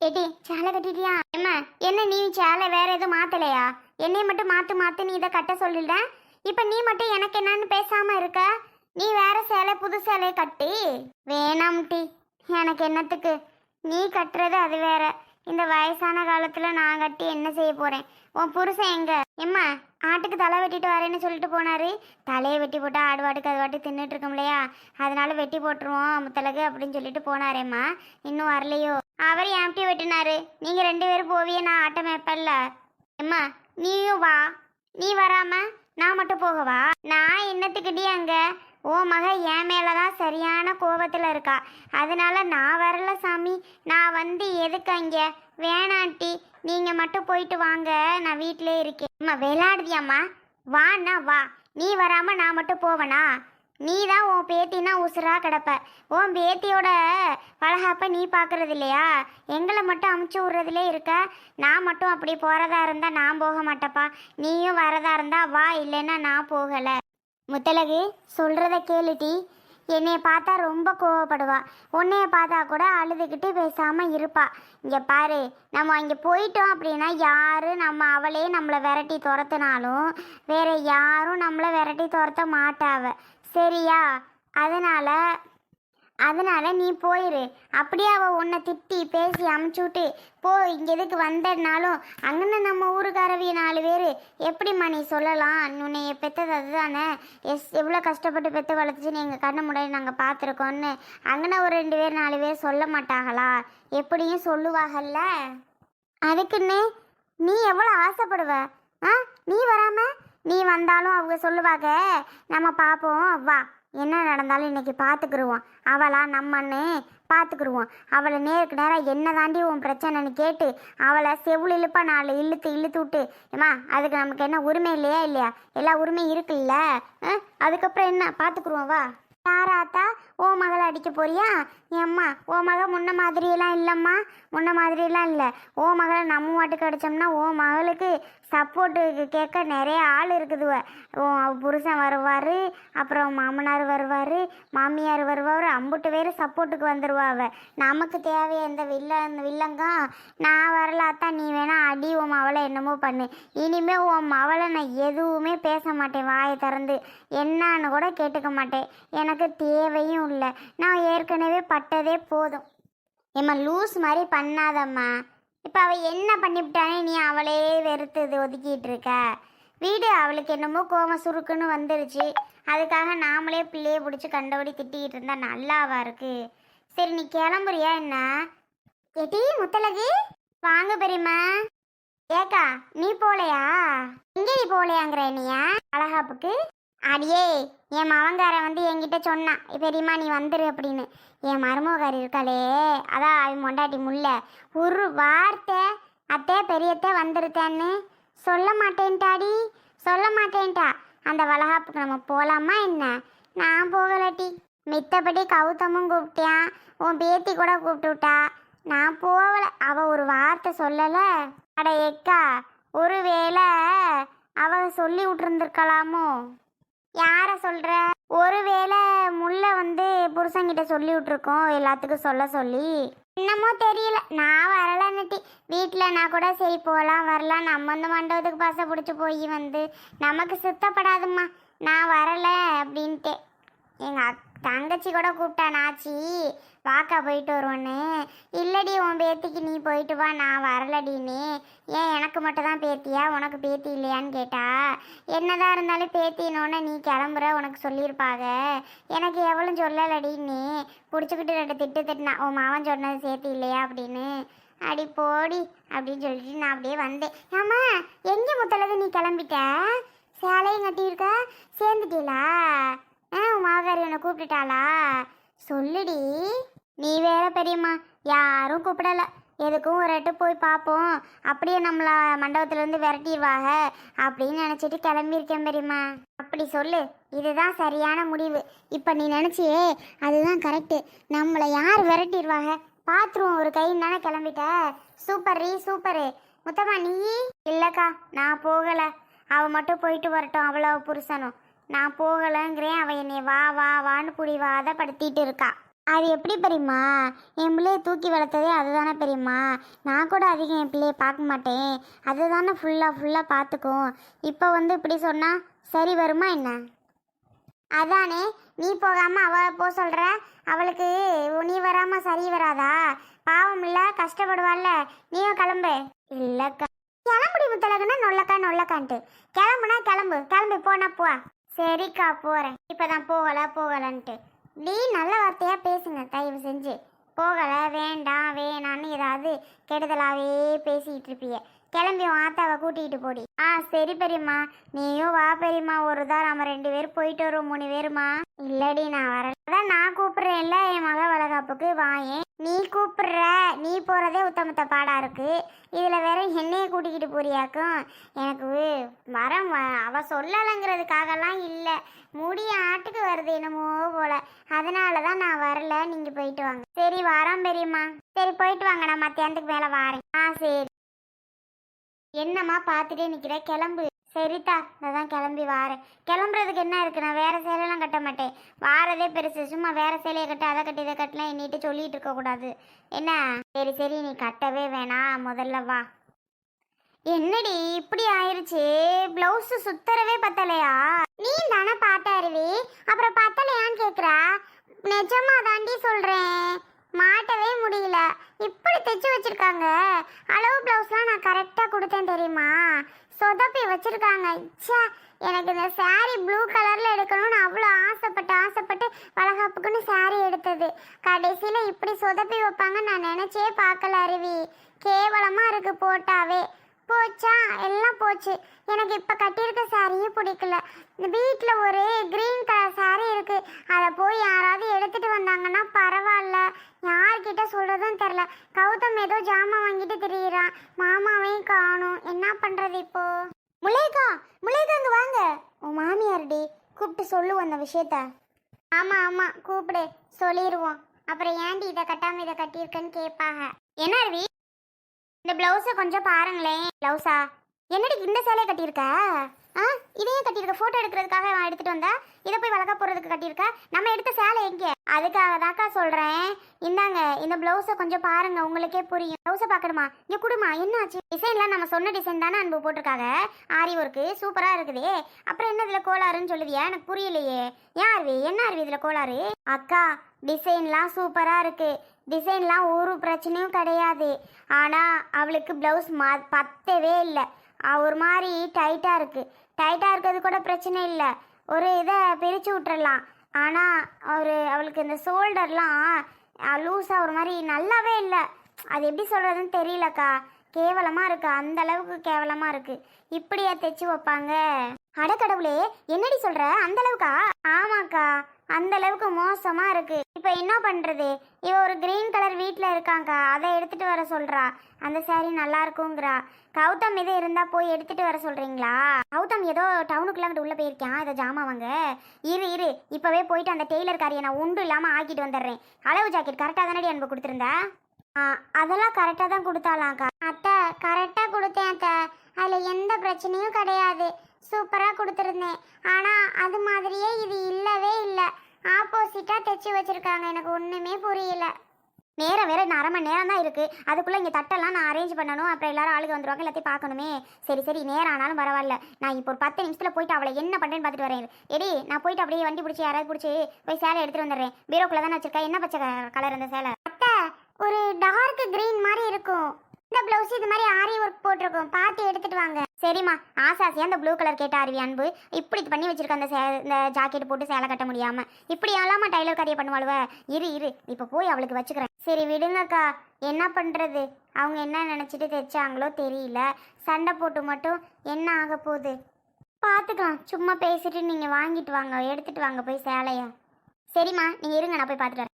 ஏடி சேலை கட்டிட்டியா? ஏம்மா என்ன நீ சேலை வேற எதுவும் மாத்தலையா? என்னைய மட்டும் மாத்து மாத்து நீ இதை கட்ட சொல்லிட இப்ப நீ மட்டும் எனக்கு என்னன்னு பேசாம இருக்க? நீ வேற சேலை புது சேலையை கட்டி? வேணாம் டி. எனக்கு என்னத்துக்கு? நீ கட்டுறது அது வேற. இந்த வயசான காலத்துல நான் கட்டி என்ன செய்ய போறேன்? உன் புருஷன் எங்க? எம்மா ஆட்டுக்கு தலை வெட்டிட்டு வரேன்னு சொல்லிட்டு போனாரு. தலையை வெட்டி போட்டு ஆடு வாட்டுக்கு அது வாட்டி தின்னுட்டு இருக்கோம் இல்லையா? அதனால வெட்டி போட்டுருவோம் முத்தலகு அப்படின்னு சொல்லிட்டு போனாரேம்மா. இன்னும் வரலையோ? அவர் ஏம்டி வெட்டினாரு? நீங்க ரெண்டு பேரும் போவிய நான் ஆட்டம் வைப்பல்ல எம்மா நீயும் வா. நீ வராம நான் மட்டும் போகவா? நான் என்னத்துக்கிட்டே அங்க? ஓ மக என் மேலதான் சரியான கோபத்துல இருக்கா. அதனால நான் வரல சாமி. நான் வந்து எதுக்கு அங்க? வேணாண்டி நீங்க மட்டும் போயிட்டு வாங்க. நான் வீட்டிலே இருக்கேன். அம்மா விளையாடுதியாம்மா? வாண்ணா வா. நீ வராம நான் மட்டும் போவனா? நீ தான் உன் பேத்தினா உசுராக கிடப்ப. உன் பேத்தியோட பலகாப்பை நீ பார்க்கறது இல்லையா எங்களை மட்டும் அமுச்சு விட்றதுலே இருக்க. நான் மட்டும் அப்படி போகிறதா இருந்தால் நான் போக மாட்டேப்பா. நீயும் வரதா இருந்தா வா இல்லைன்னா நான் போகலை. முத்தலகு சொல்கிறத கேளுட்டி என்னைய பார்த்தா ரொம்ப கோவப்படுவா. உன்னைய பார்த்தா கூட அழுதுகிட்டு பேசாமல் இருப்பா. இங்கே பாரு நம்ம இங்கே போயிட்டோம் அப்படின்னா யாரு நம்ம அவளே நம்மளை விரட்டி துரத்துனாலும் வேற யாரும் நம்மளை விரட்டி துரத்த மாட்டாவ. சரியா? அதனால அதனால நீ போயிரு. அப்படியே அவள் உன்னை திட்டி பேசி அமுச்சு விட்டு போ இங்கே எதுக்கு வந்தனாலும் அங்கன்னு நம்ம ஊருக்காரவிய நாலு பேர். எப்படிம்மா நீ சொல்லலாம்? உன்னைய பெத்தது அதுதானே? எஸ் எவ்வளோ கஷ்டப்பட்டு பெற்று வளர்த்துச்சு எங்கள் கண்ணு முன்னாடி நாங்கள் பார்த்துருக்கோன்னு அங்கன ஒரு ரெண்டு பேர் நாலு பேர் சொல்ல மாட்டாங்களா? எப்படியும் சொல்லுவாங்கல்ல? அதுக்குன்னு நீ எவ்வளோ ஆசைப்படுவ? ஆ? நீ வராம நீ வந்தாலும் அவங்க சொல்லுவாங்க. நம்ம பார்ப்போம் வா. என்ன நடந்தாலும் இன்னைக்கு பார்த்துக்குருவோம் அவளா நம்மன்னு பார்த்துக்குருவோம் அவளை நேருக்கு நேராக என்ன தாண்டி உன் பிரச்சனைன்னு கேட்டு அவளை செவில் இழுப்பா நாலு இழுத்து இழுத்து விட்டு ஏம்மா அதுக்கு நமக்கு என்ன உரிமை இல்லையா இல்லையா? எல்லா உரிமையும் இருக்குல்ல? அதுக்கப்புறம் என்ன? பார்த்துக்குருவோம் வா. யாராத்தா ஓ மகளை அடிக்க போறியா? ஏம்மா ஓ மக முன்ன மாதிரியெல்லாம் இல்லைம்மா. முன்ன மாதிரியெல்லாம் இல்லை. ஓ மகளை நம்ம வாட்டுக்கு அடித்தோம்னா ஓ மகளுக்கு சப்போர்ட்டுக்கு கேட்க நிறைய ஆள் இருக்குதுவ ஓ அவ புருஷன் வருவார் அப்புறம் மாமனார் வருவார் மாமியார் வருவார் அம்புட்டு பேர் சப்போர்ட்டுக்கு வந்துடுவாவ நமக்கு தேவை இந்த வில்ல வில்லங்கா நான் வரலாத்தான் நீ வேணா அடி உன் மவளை என்னமோ பண்ணு. இனிமே உன் மவளை நான் எதுவுமே பேச மாட்டேன் வாயை திறந்து. என்னான்னு கூட கேட்டுக்க மாட்டேன். எனக்கு தேவையும் இல்லை. நான் ஏற்கனவே பட்டதே போதும். ஏம்மா லூஸ் மாதிரி பண்ணாதம்மா. இப்போ அவள் என்ன பண்ணிவிட்டானே நீ அவளே வெறுத்து இது ஒதுக்கிட்டு இருக்க? வீடு அவளுக்கு என்னமோ கோவம் சுருக்குன்னு வந்துருச்சு. அதுக்காக நாமளே பிள்ளையை பிடிச்சி கண்டபடி திட்டிக்கிட்டு இருந்தா நல்லாவா இருக்கு? சரி நீ கிளம்புறியா என்ன? எடி முத்தலகு வாங்க பெரியம்மா. ஏக்கா நீ போலையா? எங்கே நீ போலையாங்கிற நீயா அழகாப்புக்கு. அடியே என் மவங்கார வந்து என்கிட்ட சொன்னான் பெரியம்மா நீ வந்துரு அப்படின்னு. என் மருமகாரி இருக்காளே அதான் அவன் மொண்டாட்டி முல்ல. ஒரு வார்த்தை அத்தே பெரியத்தே வந்துருத்தேன்னு சொல்ல மாட்டேன்ட்டாடி சொல்ல மாட்டேன்ட்டா. அந்த வளகாப்புக்கு நம்ம போகலாமா என்ன? நான் போகலட்டி மித்தபடி கௌதமும் கூப்பிட்டான். உன் பேத்தி கூட கூப்பிட்டு விட்டா நான் போகல. அவ ஒரு வார்த்தை சொல்லலை. அட எக்கா ஒருவேளை அவ சொல்லி விட்டுருந்துருக்கலாமோ? யார சொல்ற? ஒருவேளை முல்லை வந்து புருஷங்கிட்ட சொல்லி விட்டுருக்கோம் எல்லாத்துக்கும் சொல்ல சொல்லி. என்னமோ தெரியல. நான் வரலன்னுட்டி வீட்டில் நான் கூட சரி போகலாம் வரலாம். நம்ம இந்த மண்டபத்துக்கு பசை பிடிச்சி போய் வந்து நமக்கு சுத்தப்படாதும்மா. நான் வரல அப்படின்ட்டு எங்கள் அக் தங்கச்சி கூட கூப்பிட்டா நாச்சி வாக்கா போயிட்டு வருவோன்னு. இல்லடி உன் பேத்திக்கு நீ போயிட்டு வா நான் வரலடின்னு. ஏன் எனக்கு மட்டும் தான் பேத்தியா? உனக்கு பேத்தி இல்லையான்னு கேட்டா. என்னதான் இருந்தாலும் பேத்தினோன்னு நீ கிளம்புற உனக்கு சொல்லியிருப்பாங்க எனக்கு எவ்வளோ சொல்லலடின்னு. பிடிச்சிக்கிட்டு ரெண்டு திட்டு திட்டினா உன் மாவன் சொன்னது சேர்த்து இல்லையா அப்படின்னு. அடி போடி அப்படின்னு சொல்லிட்டு நான் அப்படியே வந்தேன். ஆமா எங்கே முத்தளவு நீ கிளம்பிட்ட? சேலையும் கட்டியிருக்க? சேர்ந்துட்டீங்களா ஆ உன் மாவகாரி உன்னை கூப்பிட்டுட்டாளா? சொல்லுடி. நீ வேற பெரியம்மா யாரும் கூப்பிடல. எதுக்கும் ஒரு எட்டு போய் பார்ப்போம் அப்படியே நம்மள மண்டபத்துலேருந்து விரட்டிடுவாங்க அப்படின்னு நினச்சிட்டு கிளம்பியிருக்கேன் பெரியம்மா. அப்படி சொல்லு இதுதான் சரியான முடிவு. இப்போ நீ நினச்சியே அதுதான் கரெக்டு நம்மளை யார் விரட்டிடுவாங்க? பாத்ரூம் ஒரு கை தானே கிளம்பிட்ட. சூப்பர் ரீ சூப்பரு முத்தம்மா நீ? இல்லைக்கா நான் போகலை. அவள் மட்டும் போயிட்டு வரட்டும் அவ்வளோ புருஷனும். நான் போகலைங்கிறேன். அவள் என்னை வா வா வான்னு புடி வாதப்படுத்திட்டு இருக்கா. அது எப்படி பெரியம்மா? என் பிள்ளைய தூக்கி வளர்த்ததே அதுதானே பெரியம்மா? நான் கூட அதிகம் என் பிள்ளையை பார்க்க மாட்டேன். அதுதானே ஃபுல்லாக ஃபுல்லாக பார்த்துக்கும். இப்போ வந்து இப்படி சொன்னால் சரி வருமா என்ன? அதானே நீ போகாமல் அவள் போக சொல்கிற அவளுக்கு நீ வராமல் சரி வராதா? பாவம் இல்லை கஷ்டப்படுவாள்ல. நீயும் கிளம்பு. இல்லைக்கா. கிளம்புடி முத்தலகுன்னா நொல்லக்கா நொல்லக்கான்ட்டு. கிளம்புனா கிளம்பு. கிளம்பி போனா போ. சரிக்கா போகிறேன் இப்போ தான் போகலை போகலன்ட்டு. நீ நல்ல வார்த்தையாக பேசுங்க தயவு செஞ்சு. போகல வேண்டாம் வேணான்னு ஏதாவது கெடுதலாகவே பேசிக்கிட்டு இருப்பிய. கிளம்பி ஆத்தாவை கூட்டிகிட்டு போடி. ஆ சரி பெரியம்மா. நீயும் வா பெரியம்மா ஒரு தான் நம்ம ரெண்டு பேரும் போயிட்டு வருவோம் மூணு பேருமா. இல்லடி நான் வரல. அதான் நான் கூப்பிட்றேன்ல என் வாயேன். நீ கூப்பிடுற நீ போறதே உத்தமத்த பாடா இருக்கு. இதில் வேற என்னையை கூட்டிக்கிட்டு போறியாக்கும்? எனக்கு மரம் வ- அவ சொல்லலைங்கிறதுக்காகலாம் இல்லை. முடிய ஆட்டுக்கு வருது என்னமோ போல. அதனால தான் நான் வரல. நீங்கள் போயிட்டு வாங்க. சரி வரோம் பெரியம்மா. சரி போயிட்டு வாங்க. நான் மத்தியானத்துக்கு மேலே வாரேன். ஆ சரி. என்னம்மா பார்த்துட்டே நிற்கிற கிளம்பு. சரிதா. கிளம்பி வாரேன். கிளம்புறதுக்கு என்ன இருக்கு? நான் வேற சேலையெல்லாம் கட்ட மாட்டேன். வாரதே பெருசு. சும்மா வேற சேலையை கட்ட அதை கட்டி இதை கட்டலாம் என்னிட்டு சொல்லிட்டு இருக்க கூடாது. என்ன? சரி சரி நீ கட்டவே வேணாம். முதல்ல வா. என்னடி இப்படி ஆயிருச்சு? பிளவுஸ் சுத்தரவே பத்தலையா? நீ தானே பார்த்த அருவி அப்புறம் பத்தலையான்னு கேக்குறா? நிஜமா தாண்டி சொல்றேன். மாட்டவே முடியல. இப்படி தைச்சு வச்சிருக்காங்க. அளவு ப்ளவுஸ்லாம் நான் கரெக்டாக கொடுத்தேன் தெரியுமா? சொதப்பி வச்சிருக்காங்க. ச்சே எனக்கு இந்த சாரீ ப்ளூ கலரில் எடுக்கணும்னு அவ்வளோ ஆசைப்பட்டு ஆசைப்பட்டு வளகாப்புக்குன்னு சாரீ எடுத்தது. கடைசியில் இப்படி சொதப்பி வைப்பாங்கன்னு நான் நினச்சே பார்க்கல அருவி. கேவலமாக இருக்கு போட்டாவே. போச்சா? எல்லாம் போச்சு. எனக்கு இப்போ கட்டியிருக்க சாரியும் பிடிக்கல. இந்த வீட்டில் ஒரு க்ரீன் கலர் சாரீ இருக்குது அதை போய் யாராவது எடுத்துட்டு வந்தாங்கன்னா பரவாயில்ல யார்கிட்ட சொல்றதும் தெரில கௌதம் ஏதோ ஜாமான் வாங்கிட்டு திரியிறான் மாமாவையும் காணும் என்ன பண்றது இப்போ முல்லைக்கா முல்லைக்கா இங்க வாங்க உன் மாமியார்டி கூப்பிட்டு சொல்லு அந்த விஷயத்த? ஆமா ஆமா கூப்பிடு சொல்லிடுவோம் அப்புறம் ஏன்டி இதை கட்டாம இதை கட்டியிருக்கேன்னு கேட்பாங்க என்ன அருவி இந்த பிளவுஸை கொஞ்சம் பாருங்களேன். பிளவுஸா என்னடி இந்த சேலையை கட்டியிருக்க? ஆ இதையும் கட்டியிருக்க? ஃபோட்டோ எடுக்கிறதுக்காக எடுத்துட்டு வந்தா? இதை போய் வளர்க்க போறதுக்கு கட்டியிருக்க? நம்ம எடுத்த சேலை எங்கே? அதுக்காக தாக்கா சொல்கிறேன் இந்தாங்க இந்த ப்ளவுஸை கொஞ்சம் பாருங்க உங்களுக்கே புரியும். ப்ளவுஸை பார்க்கணுமா? இங்கே கொடுமா என்னாச்சு? டிசைன்லாம் நம்ம சொன்ன டிசைன் தானே அன்பு போட்டிருக்காங்க. ஆரி ஒர்க்கு சூப்பராக இருக்குதே. அப்புறம் என்ன இதில் கோளாறுன்னு சொல்லுவியா எனக்கு புரியலையே. ஏன் அருவி என்ன அருவி இதில் கோளாறு? அக்கா டிசைன்லாம் சூப்பராக இருக்குது டிசைன்லாம் ஒரு பிரச்சனையும் கிடையாது. ஆனால் அவளுக்கு ப்ளவுஸ் ம பத்தவே இல்லை. ஒரு மாதிரி டைட்டாக இருக்குது டைட்டாக இருக்கிறது கூட பிரச்சனை இல்லை. ஒரு இதை பிரித்து விட்டுறலாம். ஆனால் ஒரு அவளுக்கு இந்த ஷோல்டர்லாம் லூஸாக ஒரு மாதிரி நல்லாவே இல்லை. அது எப்படி சொல்கிறதுன்னு தெரியலக்கா. கேவலமாக இருக்கு. அந்த அளவுக்கு கேவலமாக இருக்கு. இப்படியா தைச்சு வைப்பாங்க? அடக்கடவுளே என்னடி சொல்கிற அந்த அளவுக்கா? ஆமாக்கா. அந்த அளவுக்கு மோசமாக இருக்கு. இப்போ என்ன பண்ணுறது இவ ஒரு கிரீன் கலர் வீட்டில் இருக்காங்கக்கா அதை எடுத்துகிட்டு வர சொல்கிறா அந்த சாரீ நல்லா இருக்குங்கிறா. கௌதம் இது இருந்தால் போய் எடுத்துகிட்டு வர சொல்கிறீங்களா கௌதம் ஏதோ டவுனுக்குள்ளே உள்ளே உள்ள போயிருக்கான் இதை ஜாமான் வாங்க இரு இரு. இப்போவே போயிட்டு அந்த டெய்லர் காரியை நான் உண்டு இல்லாமல் ஆக்கிட்டு வந்துடுறேன். அளவு ஜாக்கெட் கரெக்டாக தானடி அன்பு கொடுத்துருந்தா? அதெல்லாம் கரெக்டாக தான் கொடுத்தாலாம்க்கா அத்தை கரெக்டாக கொடுத்தேன் அத்தை. அதில் எந்த பிரச்சனையும் கிடையாது. சூப்பராக கொடுத்துருந்தேன். ஆனால் அது மாதிரியே இது இல்லவே இல்லை. ஆப்போசிட்டாக தைச்சி வச்சுருக்காங்க. எனக்கு ஒன்றுமே புரியல. நேரம் வேற இன்னும் அரை மணி நேரம் தான் இருக்குது அதுக்குள்ளே இங்கே தட்டெல்லாம் நான் அரேஞ்ச் பண்ணணும். அப்புறம் எல்லாரும் ஆளுக்கு வந்துருவாங்க. எல்லாத்தையும் பார்க்கணுமே. சரி சரி நேரம் ஆனாலும் பரவாயில்ல. நான் இப்போ ஒரு பத்து நிமிஷத்தில் போயிட்டு அவளை என்ன பண்ணுறேன்னு பார்த்துட்டு வரேன். எடி நான் போயிட்டு அப்படியே வண்டி பிடிச்சி யாராவது பிடிச்சி போய் சேலை எடுத்துகிட்டு வந்துடுறேன். பீரோக்குள்ள தானே வச்சிருக்கா என்ன பச்சை கலர் அந்த சேலை? ஒரு டார்க் கிரீன் மாதிரி இருக்கும். இந்த பிளவுஸ் இது மாதிரி ஆரி ஒர்க் போட்டிருக்கும். பார்த்து எடுத்துட்டு வாங்க. சரிம்மா. ஆசாசியா அந்த ப்ளூ கலர் கேட்ட அருவி அன்பு. இப்படி பண்ணி வச்சிருக்க அந்த சே இந்த ஜாக்கெட் போட்டு சேலை கட்ட முடியாம. இப்படி எல்லாமா டைலர் காரியம் பண்ணுவாளுவ. இரு இரு. இப்போ போய் அவளுக்கு வச்சுக்கிறேன். சரி விடுங்கக்கா. என்ன பண்றது? அவங்க என்ன நினைச்சிட்டு தைச்சாங்களோ தெரியல. சண்டை போட்டு மட்டும் என்ன ஆக போகுது? பார்த்துக்கலாம். சும்மா பேசிட்டு நீங்க வாங்கிட்டு வாங்க. எடுத்துட்டு வாங்க போய் சேலைய. சரிம்மா. நீங்க இருங்க. நான் போய் பார்த்துட்டு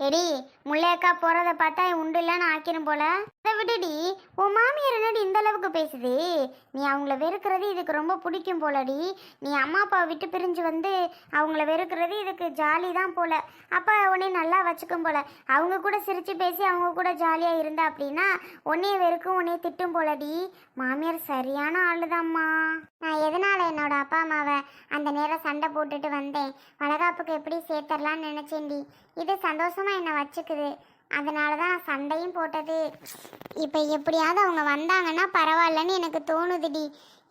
எடி முல்லையக்கா போறத பார்த்தா உண்டு இல்லைன்னு ஆக்கிரும் போல. அதை விடுடி உன் மாமியார் என்னடி இந்த அளவுக்கு பேசுது? நீ அவங்கள வெறுக்கிறது இதுக்கு ரொம்ப பிடிக்கும் போலடி. நீ அம்மா அப்பாவை விட்டு பிரிஞ்சு வந்து அவங்கள வெறுக்கிறது இதுக்கு ஜாலி தான் போல. அப்பா உன்னை நல்லா வச்சுக்கும் போல. அவங்க கூட சிரிச்சு பேசி அவங்க கூட ஜாலியாக இருந்தா அப்படின்னா உன்னைய வெறுக்கும் உன்னைய திட்டும் போலடி. மாமியார் சரியான ஆளுதாம்மா. நான் எதனால என்னோட அப்பா அம்மாவை அந்த நேரம் சண்டை போட்டுட்டு வந்தேன்? வளகாப்புக்கு எப்படி சேர்த்தரலான்னு நினச்சேன்டி. இது சந்தோஷமாக என்னை வச்சுக்குது. அதனால தான் சண்டையும் போட்டது. இப்போ எப்படியாவது அவங்க வந்தாங்கன்னா பரவாயில்லன்னு எனக்கு தோணுதுடி.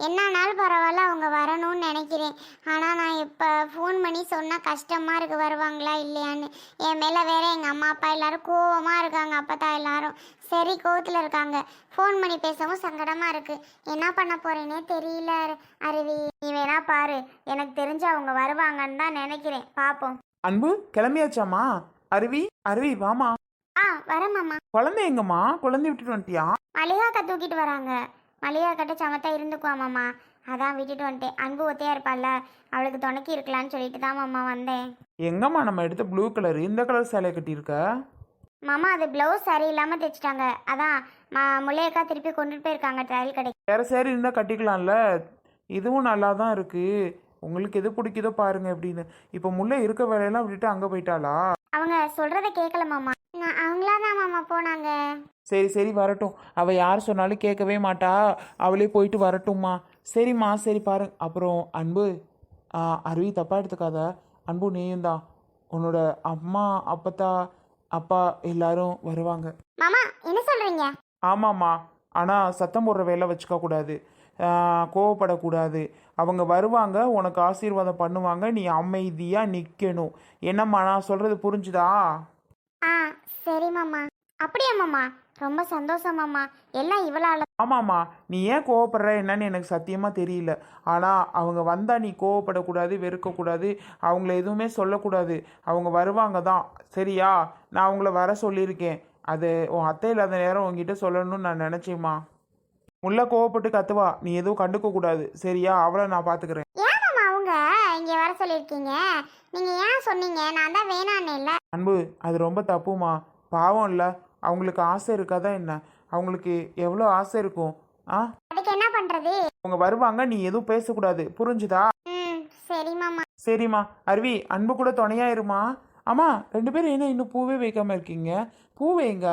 என்னன்னாலும் பரவாயில்ல அவங்க வரணும்னு நினைக்கிறேன். ஆனால் நான் இப்போ ஃபோன் பண்ணி சொன்னால் கஷ்டமாக இருக்குது வருவாங்களா இல்லையான்னு. என் மேலே வேற எங்கள் அம்மா அப்பா எல்லோரும் கோவமாக இருக்காங்க. அப்போ தான் எல்லாரும் சரி கோவத்தில் இருக்காங்க. ஃபோன் பண்ணி பேசவும் சங்கடமாக இருக்குது என்ன பண்ண போகிறேனே தெரியல அருவி. நீ வேணா பாரு. எனக்கு தெரிஞ்சு அவங்க வருவாங்கன்னு தான் நினைக்கிறேன். பார்ப்போம் அன்பு கிளம்பியாச்சாம்மா? அருவி அருவி வாமா ஆ வரேன் மாமா. குழந்தை எங்கம்மா? குழந்தை விட்டுட்டு வந்துட்டியா? மளிகாக்கா தூக்கிட்டு வராங்க. மளிகாக்கிட்ட சமத்தா இருந்துக்குவா மாமா. அதான் விட்டுட்டு வந்துட்டேன். அன்பு ஒத்தையா இருப்பாள்ல. அவளுக்கு துணைக்கி இருக்கலான்னு சொல்லிட்டு தான் மாமா வந்தேன். எங்கம்மா நம்ம எடுத்த ப்ளூ கலர் இந்த கலர் சேலையை கட்டியிருக்க? மாமா அது ப்ளவுஸ் சரியில்லாமல் தைச்சிட்டாங்க. அதான் மா முல்லையக்கா திருப்பி கொண்டுட்டு போயிருக்காங்க ட்ரையல் கடைக்கு. வேற சேரீ இருந்தால் கட்டிக்கலாம்ல. இதுவும் நல்லா தான் இருக்கு. உங்களுக்கு எது பிடிக்குதோ பாருங்க அப்படின்னு. இப்போ முல்லை இருக்க வேலையெல்லாம் விட்டுட்டு அங்கே போயிட்டாளா? அவங்க சொல்கிறத கேட்கல மாமா. நான் அவங்களா தான் மாமா போனாங்க. சரி சரி வரட்டும். அவள் யார் சொன்னாலும் கேட்கவே மாட்டா. அவளே போயிட்டு வரட்டும்மா. சரிம்மா சரி பாரு. அப்புறம் அன்பு ஆ, அருவி தப்பாக எடுத்துக்காத. அன்பு நீயும் தான். உன்னோட அம்மா அப்பத்தா அப்பா எல்லாரும் வருவாங்க. மாமா என்ன சொல்கிறீங்க ஆமாம்மா. ஆனால் சத்தம் போடுற வேலை வச்சுக்க கூடாது கோவப்படக்கூடாது. அவங்க வருவாங்க உனக்கு ஆசீர்வாதம் பண்ணுவாங்க நீ அமைதியாக நிற்கணும் என்னம்மா நான் சொல்கிறது புரிஞ்சுதா? ஆ சரி மாமா. அப்படியா மாமா? ரொம்ப சந்தோஷம் மாமா. எல்லாம் இவளால ஆமாம்மா நீ ஏன் கோவப்படுற? என்னன்னு எனக்கு சத்தியமாக தெரியல. ஆனால் அவங்க வந்தால் நீ கோவப்படக்கூடாது வெறுக்கக்கூடாது அவங்கள எதுவுமே சொல்லக்கூடாது. அவங்க வருவாங்க தான். சரியா? நான் அவங்கள வர சொல்லியிருக்கேன். அது உன் அத்தை இல்லாத நேரம் உங்ககிட்ட சொல்லணும்னு நான் நினச்சேம்மா. முல்ல கோவப்பட்டு கத்துவா. நீ எதுவும் கண்டுக்க கூடாது. சரியா? அவளை நான் பார்த்துக்கிறேன் ஏன் அவங்க? இங்கே வர சொல்லியிருக்கீங்க. நீங்கள் ஏன் சொன்னீங்க? நான் தான் வேணான்னு இல்லை. அன்பு அது ரொம்ப தப்புமா? பாவம் இல்லை. அவங்களுக்கு ஆசை இருக்காதா என்ன? அவங்களுக்கு எவ்வளோ ஆசை இருக்கும்? ஆ? அதுக்கு என்ன பண்ணுறது அவங்க வருவாங்க நீ எதுவும் பேசக்கூடாது. புரிஞ்சுதா? ம் சரி மாமா சரிம்மா. அருவி அன்பு கூட துணையா இருமா? ஆமா ரெண்டு பேரும் என்ன இன்னும் பூவே வைக்காம இருக்கீங்க? பூ வைங்க.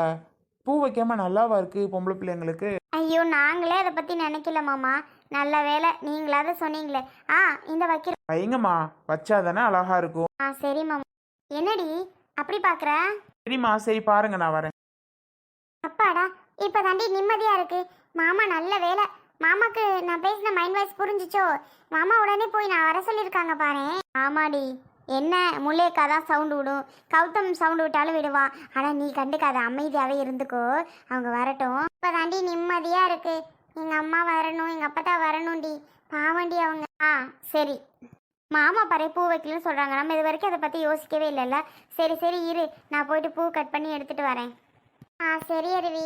பூ வைக்காம நல்லாவா இருக்கு பொம்பளை பிள்ளைங்களுக்கு? ஐயோ நாங்களே அதை பற்றி நினைக்கல மாமா. நல்ல வேலை நீங்களாவது சொன்னீங்களே. ஆ இந்த வைக்கிற வைங்கம்மா. வச்சாதானே அழகா இருக்கும். ஆ சரி மாமா. என்னடி? அப்படி பார்க்குற சரிம்மா சரி பாருங்க நான் வரேன். அப்பாடா இப்போ தாண்டி நிம்மதியாக இருக்கு. மாமா நல்ல வேலை மாமாக்கு நான் பேசின மைண்ட் வாய்ஸ் புரிஞ்சிச்சோ? மாமா உடனே போய் நான் வர சொல்லியிருக்காங்க பாரு ஆமாடி. என்ன? முல்லேக்கா தான் சவுண்டு விடும். கௌதம் சவுண்டு விட்டாலும் விடுவான் ஆனால் நீ கண்டுக்காத. அமைதியாகவே இருந்துக்கோ. அவங்க வரட்டும். இப்போ தாண்டி நிம்மதியாக இருக்கு. எங்கள் அம்மா வரணும். எங்கள் அப்பா தான் வரணும்டி. பாவண்டி அவங்க. ஆ சரி. மாமா பறை பூ வைக்கலன்னு சொல்கிறாங்க நம்ம இது வரைக்கும் அதை பற்றி யோசிக்கவே இல்லைல்ல. சரி சரி இரு. நான் போயிட்டு பூ கட் பண்ணி எடுத்துகிட்டு வரேன். ஆ சரி அருவி.